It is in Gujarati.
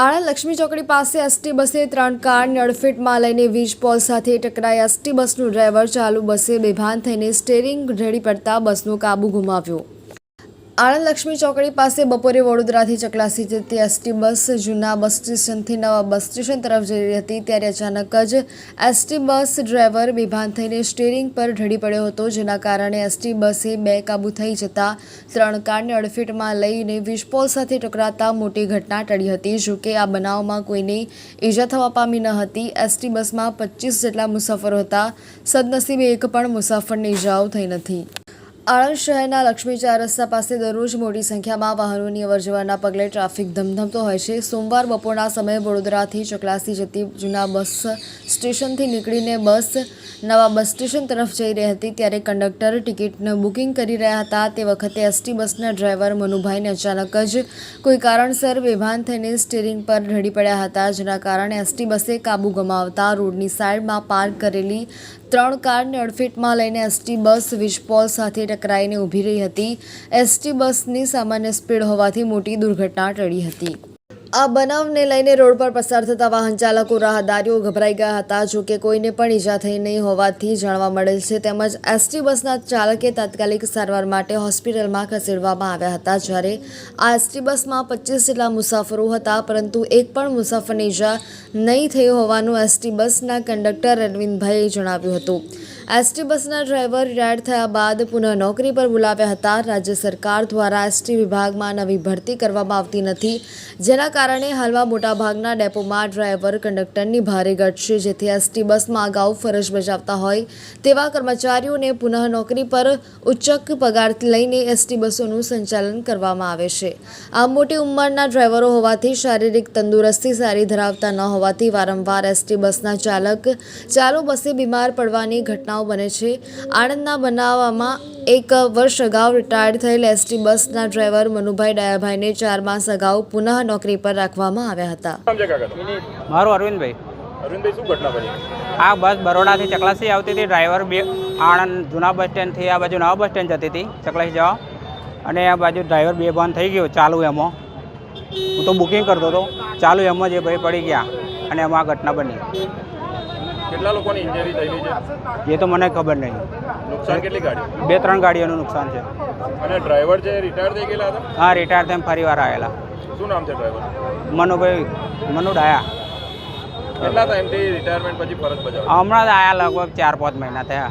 આણંદ લક્ષ્મી ચોકડી પાસે એસટી બસે ત્રણ કારને અડફેટમાં લઈને વીજ પોલ સાથે ટકરાઈ એસટી બસનું ડ્રાઈવર ચાલુ બસે બેભાન થઈને સ્ટેરિંગ રેડી પડતા બસનો કાબુ ગુમાવ્યો. આણંદ લક્ષ્મી ચોકડી પાસે બપોરે વડોદરાથી ચકલાસી જતી એસટી બસ, જૂના બસ સ્ટેશનથી નવા બસ સ્ટેશન તરફ જઈ રહી હતી, ત્યારે અચાનક જ એસટી બસ ડ્રાઈવર બેભાન થઈને સ્ટેરિંગ પર ઢળી પડ્યો હતો, જેના કારણે એસટી બસે બે કાબુ થઈ જતા ત્રણ કારને અડફેટમાં લઈને વીજપોલ સાથે ટકરાતા મોટી ઘટના ટળી હતી. જોકે આ બનાવમાં કોઈને ઈજા થવા પામી ન હતી. એસટી બસમાં પચીસ જેટલા મુસાફરો હતા. સદનસીબે એક પણ મુસાફરને ઈજાઓ થઈ નથી. આણંદ શહેરના લક્ષ્મી ચાર રસ્તા પાસે દરરોજ મોટી સંખ્યામાં વાહનોની અવરજવરના પગલે ટ્રાફિક ધમધમતો હોય છે. સોમવાર બપોરના સમયે વડોદરાથી ચકલાસી જતી જૂના બસ સ્ટેશનથી નીકળીને બસ નવા બસ સ્ટેશન તરફ જઈ રહી હતી ત્યારે કંડક્ટર ટિકિટનું બુકિંગ કરી રહ્યા હતા. તે વખતે એસટી બસના ડ્રાઈવર મનુભાઈને અચાનક જ કોઈ કારણસર બેભાન થઈને સ્ટીરિંગ પર ઢળી પડ્યા હતા, જેના કારણે એસટી બસે કાબુ ગમાવતા રોડની સાઈડમાં પાર્ક કરેલી ત્રણ કારને અડફેટમાં લઈને એસટી બસ વીજપોલ સાથે ટકરાઈને ઊભી રહી હતી. એસટી બસની સામાન્ય સ્પીડ હોવાથી મોટી દુર્ઘટના ટળી હતી. આ બનાવને લઈને રોડ પર પસાર થતા વાહન ચાલકો રાહદારીઓ ગભરાઈ ગયા હતા. જો કે કોઈને પણ ઈજા થઈ નહીં હોવાથી જાણવા મળેલ છે. તેમજ એસટી બસના ચાલકે તાત્કાલિક સારવાર માટે હોસ્પિટલમાં ખસેડવામાં આવ્યા હતા. જ્યારે આ એસટી બસમાં પચીસ જેટલા મુસાફરો હતા, પરંતુ એક પણ મુસાફરને ઈજા નહીં થઈ હોવાનું એસટી બસના કંડક્ટર અરવિંદભાઈએ જણાવ્યું હતું. એસટી બસના ડ્રાઈવર રિટાયર્ડ થયા બાદ પુનઃ નોકરી પર બોલાવ્યા હતા. રાજ્ય સરકાર દ્વારા એસટી વિભાગમાં નવી ભરતી કરવામાં આવતી નથી. જેના કારણે હાલમાં મોટાભાગના ડેપોમાં ડ્રાઈવર કંડક્ટરની ભારે ઘટશે જેથી એસટી બસમાં અગાઉ ફરજ બજાવતા હોય તેવા કર્મચારીઓને પુનઃ નોકરી પર ઉચ્ચક પગાર લઈને એસટી બસોનું સંચાલન કરવામાં આવે છે. આ મોટી ઉંમરના ડ્રાઈવરો હોવાથી શારીરિક તંદુરસ્તી સારી ધરાવતા ન હોવાથી વારંવાર એસટી બસના ચાલક ચાલુ બસે બીમાર પડવાની ઘટનાઓ બને છે. આણંદના બનાવવામાં એક વર્ષ અગાઉ રિટાયર્ડ થયેલ એસટી બસના ડ્રાઈવર મનુભાઈ ડાયાભાઈને ચાર માસ અગાઉ પુનઃ નોકરી પર રાખવામાં આવ્યા હતા. મારું અરવિંદભાઈ. અરવિંદભાઈ શું ઘટના બની? આ બસ બરોડાથી ચકલાસી આવતી હતી. ડ્રાઈવર બે આણંદ જૂના બસ સ્ટેન્ડથી આ બાજુ નવા બસ સ્ટેન્ડ જતી હતી ચકલાસી જવા. અને આ બાજુ ડ્રાઈવર બે ભાન થઈ ગયો ચાલુ એમાં. હું તો બુકિંગ કરતો હતો. ચાલુ એમાં જ એ ભાઈ પડી ગયા અને એમાં આ ઘટના બની. કેટલા લોકોની ઇન્જરી થયેલી છે? એ તો મને ખબર નહીં. નુકસાન કેટલી ગાડી બે ત્રણ ગાડીઓનું નુકસાન છે. અને ડ્રાઈવર જે રિટાયર થઈ ગયેલા હતા? હા રિટાયર થઈને ફરી વાર આવેલા. શું નામ છે ડ્રાઈવર મનુભાઈ મનુ ડાયા. કેટલા ટાઈમથી રિટાયરમેન્ટ પછી ફરજ બજાવ? હમણાં જ આયા લગભગ ચાર પાંચ મહિના થયા.